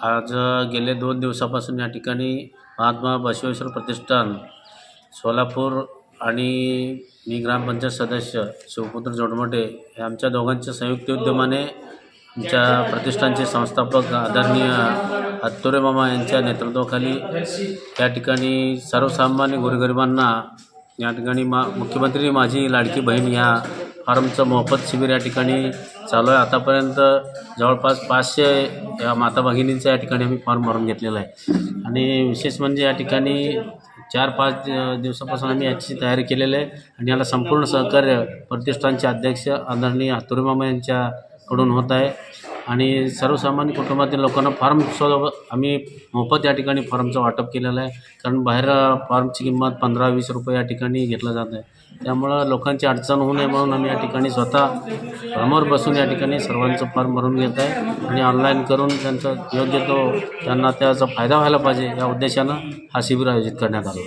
आज गेले दोन दिवसापासून या ठिकाणी महात्मा बसवेश्वर प्रतिष्ठान सोलापूर आणि मी ग्रामपंचायत सदस्य शिवपुत्र जोडमोटे हे आमच्या दोघांच्या संयुक्त उद्यमाने आमच्या प्रतिष्ठानचे संस्थापक आदरणीय हत्तुरे मामा यांच्या नेतृत्वाखाली या ठिकाणी सर्वसामान्य गोरगरिबांना या ठिकाणी मा मुख्यमंत्री माझी लाडकी बहीण या फार्मचं मोफत शिबिर या ठिकाणी चालू आहे. आतापर्यंत जवळपास पाचशे या माता भगिनींचं या ठिकाणी आम्ही फॉर्म भरून घेतलेला आहे. आणि विशेष म्हणजे या ठिकाणी चार पाच दिवसापासून आम्ही याची तयारी केलेली आहे. आणि याला संपूर्ण सहकार्य प्रतिष्ठानचे अध्यक्ष आदरणीय हातुरीमामा यांच्याकडून होत आहे. आणि सर्वसामान्य कुटुंबातील लोकांना फॉर्मसोबत आम्ही मोफत या ठिकाणी फॉर्मचं वाटप केलेलं आहे. कारण बाहेर फॉर्मची किंमत पंधरा वीस रुपये या ठिकाणी घेतलं जात आहे. त्यामुळं लोकांची अडचण होऊ नये म्हणून आम्ही या ठिकाणी स्वतः फॉर्मवर बसून या ठिकाणी सर्वांचं फॉर्म भरून घेत आहे आणि ऑनलाईन करून त्यांचा योग्य तो त्यांना त्याचा फायदा व्हायला पाहिजे या उद्देशानं हा शिबिर आयोजित करण्यात आला.